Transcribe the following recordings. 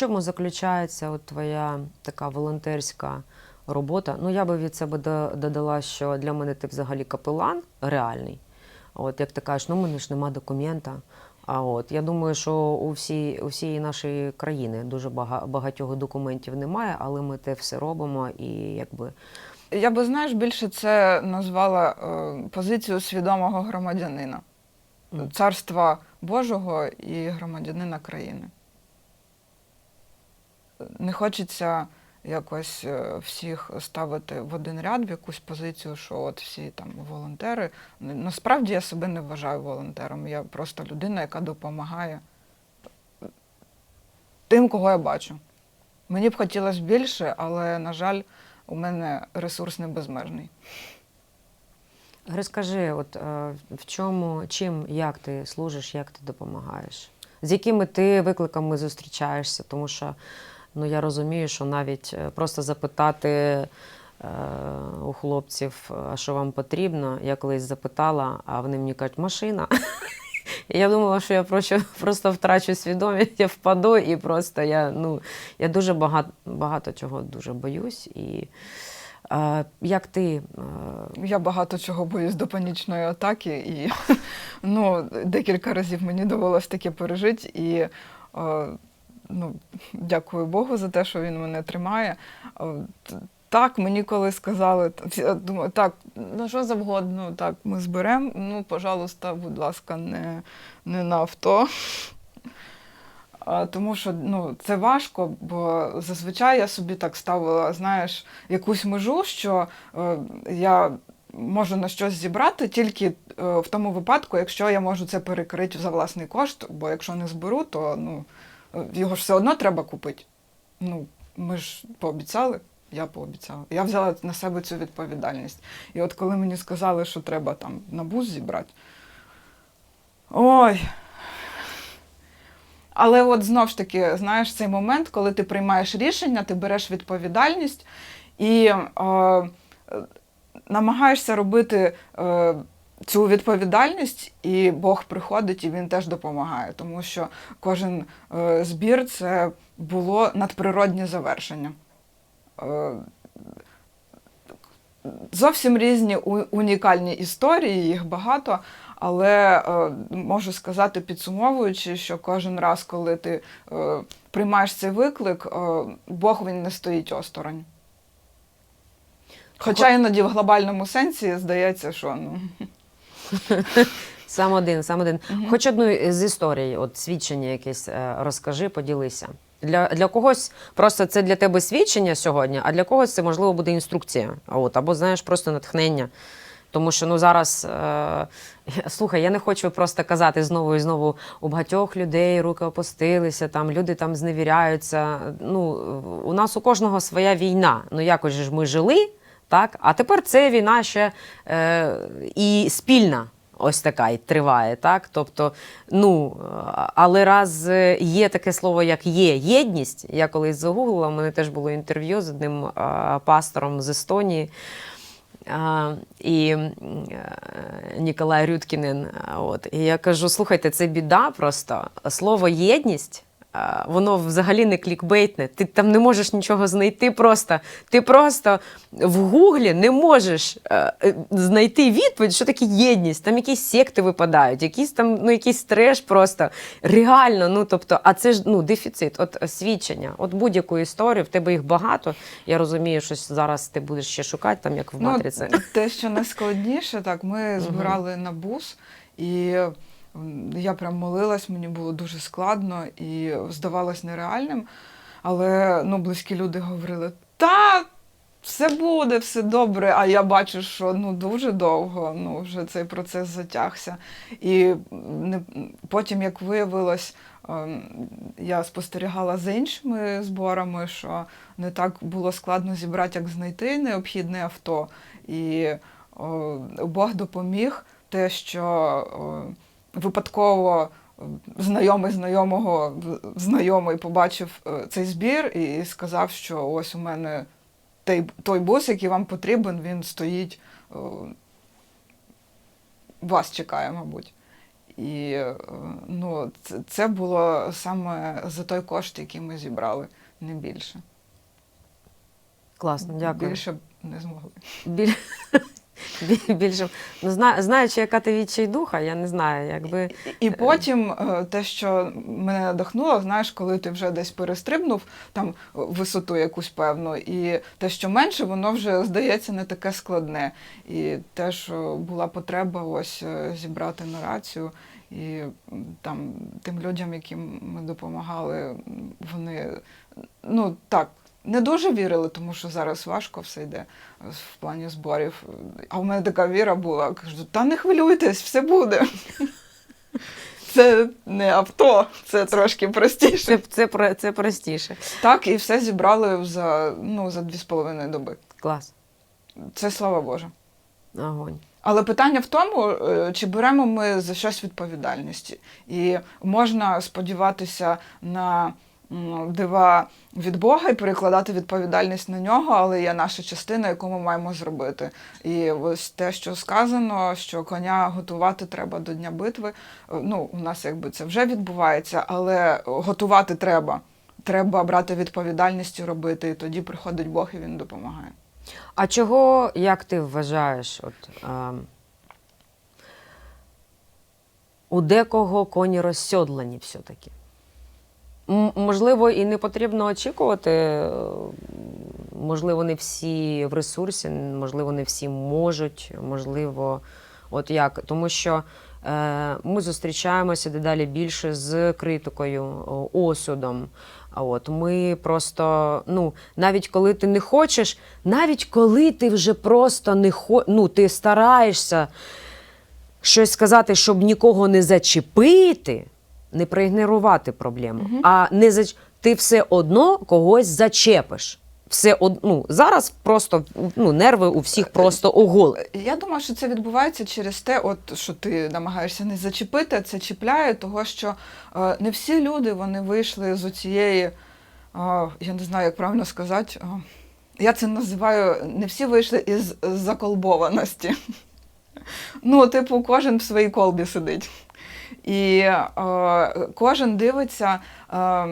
чому заключається от твоя така волонтерська робота? Ну, я би від себе додала, що для мене ти взагалі капелан реальний. От як ти кажеш, ну в мене ж нема документа. А от я думаю, що у всій у всієї нашої країни дуже бага- багатьох документів немає, але ми те все робимо і якби Я би, знаєш, більше це назвала е, позицію свідомого громадянина, царства Божого і громадянина країни. Не хочеться якось е, всіх ставити в один ряд, в якусь позицію, що от всі там волонтери. Насправді я себе не вважаю волонтером. Я просто людина, яка допомагає тим, кого я бачу. Мені б хотілося більше, але, на жаль, у мене ресурс не безмежний. Розкажи, от е, в чому, чим, як ти служиш, як ти допомагаєш? З якими ти викликами зустрічаєшся? Тому що ну, я розумію, що навіть е, просто запитати е, у хлопців, а що вам потрібно, я колись запитала, а вони мені кажуть, машина. Я думала, що я просто, просто втрачу свідомість, я впаду і просто я, ну, я дуже багато, багато чого дуже боюсь. І е, як ти е, Я багато чого боюсь до панічної атаки, і ну, декілька разів мені довелось таке пережити. І е, ну, дякую Богу за те, що він мене тримає. Е, Так, мені коли сказали, думаю, так, ну що завгодно, так, ми зберемо. Ну, пожалуйста, будь ласка, не, не на авто. Тому що ну, це важко, бо зазвичай я собі так ставила, знаєш, якусь межу, що е, я можу на щось зібрати тільки е, в тому випадку, якщо я можу це перекрити за власний кошт, бо якщо не зберу, то ну, його ж все одно треба купити. Ну, ми ж пообіцяли, я пообіцяла. Я взяла на себе цю відповідальність. І от коли мені сказали, що треба там на бус зібрати, ой. Але от знов ж таки, знаєш, цей момент, коли ти приймаєш рішення, ти береш відповідальність і е, намагаєшся робити е, цю відповідальність, і Бог приходить і він теж допомагає, тому що кожен е, збір це було надприроднє завершення. Е, Зовсім різні унікальні історії, їх багато, але е, можу сказати, підсумовуючи, що кожен раз, коли ти е, приймаєш цей виклик, е, Бог він не стоїть осторонь. Хоча іноді в глобальному сенсі здається, що ну. Сам один, сам один. Мгм. Хоч одну з історій, от свідчення якесь е, розкажи, поділися. Для, для когось просто це для тебе свідчення сьогодні, а для когось це можливо буде інструкція. От, або знаєш, просто натхнення. Тому що ну зараз е, слухай, я не хочу просто казати знову і знову у багатьох людей руки опустилися, там люди там зневіряються. Ну у нас у кожного своя війна. Ну якось ж ми жили, так? А тепер це війна ще е, і спільна. Ось така і триває, так? Тобто, ну, але раз е, є таке слово, як є єдність, я колись загуглила, у мене теж було інтерв'ю з одним е, пастором з Естонії. А, і м, е, Ніколай Рюткінен. От. І я кажу: слухайте, це біда просто. Слово єдність. Воно взагалі не клікбейтне. Ти там не можеш нічого знайти. Просто ти просто в гуглі не можеш е, е, знайти відповідь, що таке єдність. Там якісь секти випадають, якийсь там ну якийсь треш просто реально. Ну тобто, а це ж ну дефіцит, от е, свідчення, от будь-яку історію, в тебе їх багато. Я розумію, що зараз ти будеш ще шукати, там як в матриці. Ну, те, що найскладніше, так, ми збирали на бус, і я прям молилась, мені було дуже складно і здавалось нереальним. Але ну, близькі люди говорили: та, все буде, все добре. А я бачу, що ну, дуже довго ну, вже цей процес затягся. І не, потім, як виявилось, ем, я спостерігала за іншими зборами, що не так було складно зібрати, як знайти необхідне авто. І о, Бог допоміг те, що о, випадково знайомий знайомого знайомий побачив е, цей збір і сказав, що ось у мене той, той бус, який вам потрібен, він стоїть, вас чекає, мабуть. І е, ну, це, було саме за той кошт, який ми зібрали, не більше. Класно, дякую. Більше б не змогли. Біль... Біль- Більше ну, зна... знаючи, яка ти відчайдуха, я не знаю, якби І потім е, те, що мене надихнуло, знаєш, коли ти вже десь перестрибнув там висоту якусь певну, і те, що менше, воно вже здається не таке складне. І те, що була потреба ось е, зібрати на рацію, і там тим людям, яким ми допомагали, вони ну так. Не дуже вірили, тому що зараз важко все йде е, в плані зборів. А в мене така віра була. Кажу, та не хвилюйтесь, все буде. Це не авто, це трошки простіше. це, це, це простіше. Так, і все зібрали за, ну, за дві з половиною доби. Клас. Це слава Боже. Огонь. Але питання в тому, е, чи беремо ми за щось відповідальності. І можна сподіватися на дива від Бога і перекладати відповідальність на нього, але є наша частина, яку ми маємо зробити. І ось те, що сказано, що коня готувати треба до дня битви. е, Ну, у нас якби це вже відбувається, але готувати треба. Треба брати відповідальність і робити, і тоді приходить Бог і він допомагає. А чого, як ти вважаєш, от, ем, у декого коні розсьодлані все-таки? Можливо, і не потрібно очікувати. е, Можливо, не всі в ресурсі, можливо, не всі можуть, можливо, от як. Тому що е, ми зустрічаємося дедалі більше з критикою, осудом. А от ми просто, ну, навіть коли ти не хочеш, навіть коли ти вже просто не хо, ну, ти стараєшся щось сказати, щоб нікого не зачепити, не проігнорувати проблему, а не зач... ти все одно когось зачепиш. Все од... ну, зараз просто ну, нерви у всіх просто оголені. Я думаю, що це відбувається через те, от що ти намагаєшся не зачепити, а це чіпляє, того що е, не всі люди вони вийшли з цієї, е, я не знаю, як правильно сказати. е, я це називаю не всі вийшли із заколбованості. Ну, типу, кожен в своїй колбі сидить. І е, кожен дивиться, е,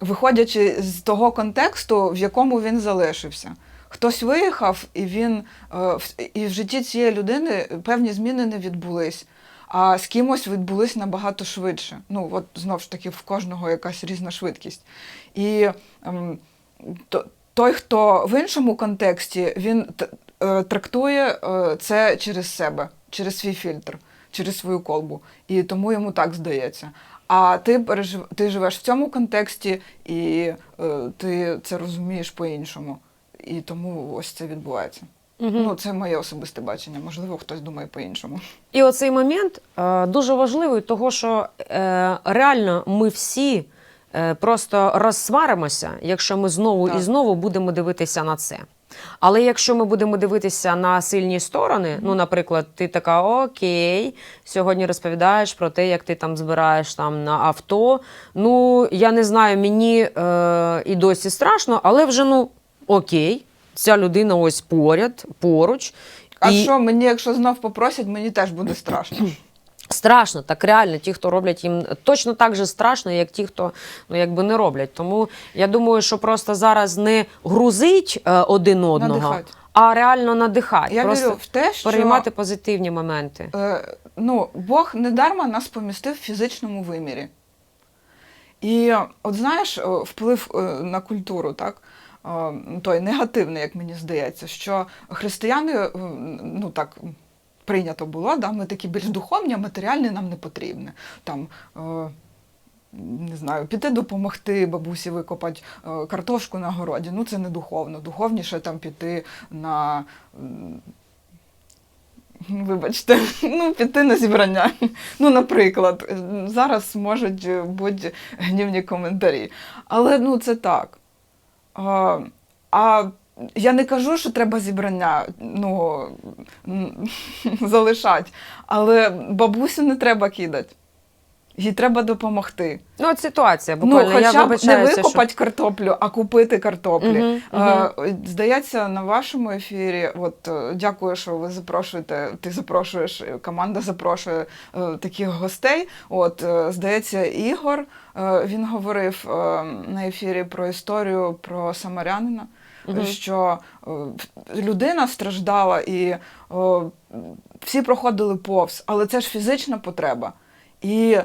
виходячи з того контексту, в якому він залишився. Хтось виїхав, і він е, і в житті цієї людини певні зміни не відбулись. А з кимось відбулись набагато швидше. Ну, от знов ж таки, в кожного якась різна швидкість. І ем, то, той, хто в іншому контексті, він е, трактує е, це через себе, через свій фільтр, через свою колбу. І тому йому так здається. А ти пережив... ти живеш в цьому контексті, і е, ти це розумієш по-іншому. І тому ось це відбувається. Ну, це моє особисте бачення. Можливо, хтось думає по-іншому. І оцей момент е, дуже важливий, того що е, реально ми всі е, просто розсваримося, якщо ми знову Так. і знову будемо дивитися на це. Але якщо ми будемо дивитися на сильні сторони, ну, наприклад, ти така окей, сьогодні розповідаєш про те, як ти там збираєш там на авто. Ну, я не знаю, мені е, і досі страшно, але вже ну окей, ця людина ось поряд, поруч. А і... що мені, якщо знов попросять, мені теж буде страшно. Страшно, так реально, ті, хто роблять їм точно так же страшно, як ті, хто ну якби не роблять. Тому я думаю, що просто зараз не грузить е, один одного, Надихать. а реально надихати. Я просто вірю в те, що переймати позитивні моменти. е, ну, Бог недарма нас помістив в фізичному вимірі. І от знаєш, е, вплив е, на культуру, так? е, Той негативний, як мені здається, що християни, ну так. Прийнято було, да? ми такі більш духовні, а матеріальні нам не потрібні. Там, е, не знаю, піти допомогти бабусі викопати е, картошку на городі. Ну це не духовно. Духовніше там піти на Вибачте, ну піти на зібрання. Ну, наприклад, зараз можуть бути гнівні коментарі. Але ну це так. А, а я не кажу, що треба зібрання ну, залишати, але бабусю не треба кидати. їй треба допомогти. Ну, от ситуація, Ну, буквально. я б не вибачаюся, що... викопати картоплю, а купити картоплі. Мгм, Е, Здається, на вашому ефірі, от е, дякую, що ви запрошуєте. Ти запрошуєш, е, команда запрошує таких гостей. От здається, Ігор він говорив на ефірі про історію про самарянина. Мгм. Що е, людина страждала і о, всі проходили повз, але це ж фізична потреба. І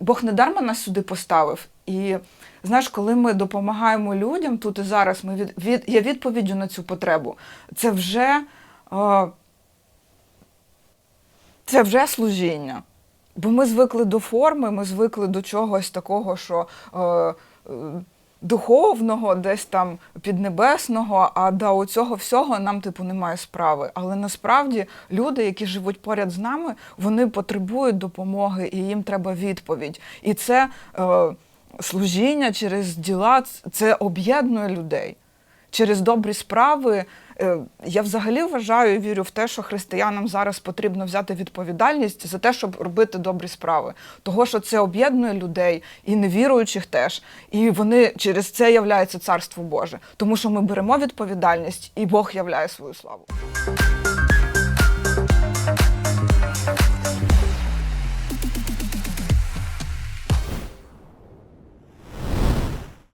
Бог не дарма нас сюди поставив. І знаєш, коли ми допомагаємо людям тут і зараз, ми від, від, є відповіддю на цю потребу. Це вже, е, це вже служіння. Бо ми звикли до форми, ми звикли до чогось такого, що е, е, духовного, десь там піднебесного, а до цього всього нам типу немає справи. Але насправді люди, які живуть поряд з нами, вони потребують допомоги і їм треба відповідь. І це е, служіння через діла, це об'єднує людей. Через добрі справи я взагалі вважаю і вірю в те, що християнам зараз потрібно взяти відповідальність за те, щоб робити добрі справи. Того, що це об'єднує людей і невіруючих теж. І вони через це являються царство Боже. Тому що ми беремо відповідальність, і Бог являє свою славу.